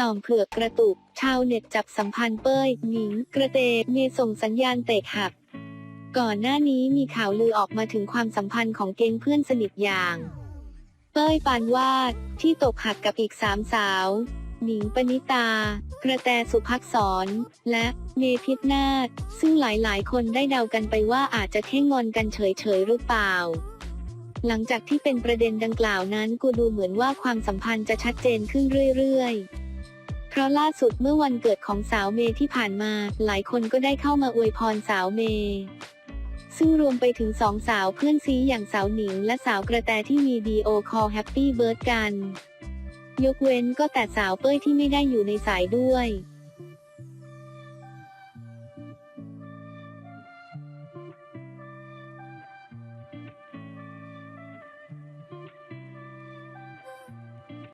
ต่อมเผือกกระตุก ชาวเน็ตจับสัมพันธ์เป้ย หนิง กระเตเมย์ส่งสัญญาณเตะหัก ก่อนหน้านี้มีข่าวลือออกมาถึงความสัมพันธ์ของเกงเพื่อนสนิทอย่าง เป้ยปานวาดที่ตกหักกับอีกสามสาว หนิงปณิตา กระแตสุภักษร และเมพิษนาถซึ่งหลายๆ คนได้เดากันไปว่าอาจจะแค่งอนกันเฉยๆหรือเปล่าหลังจากที่เป็นประเด็นดังกล่าวนั้นกูดูเหมือนว่าความสัมพันธ์จะชัดเจนขึ้นเรื่อย ๆ ราะล่าสุดเมื่อวันเกิดของสาวเมย์ที่ผ่านมา หลายคนก็ได้เข้ามาอวยพรสาวเมย์ซึ่งรวมไปถึงสองสาวเพื่อนซีอย่างสาวหนิงและสาวกระแตที่มีดีโอคอลแฮปปี้เบิร์ดกัน ยกเว้นก็แต่สาวเป้ยที่ไม่ได้อยู่ในสายด้วย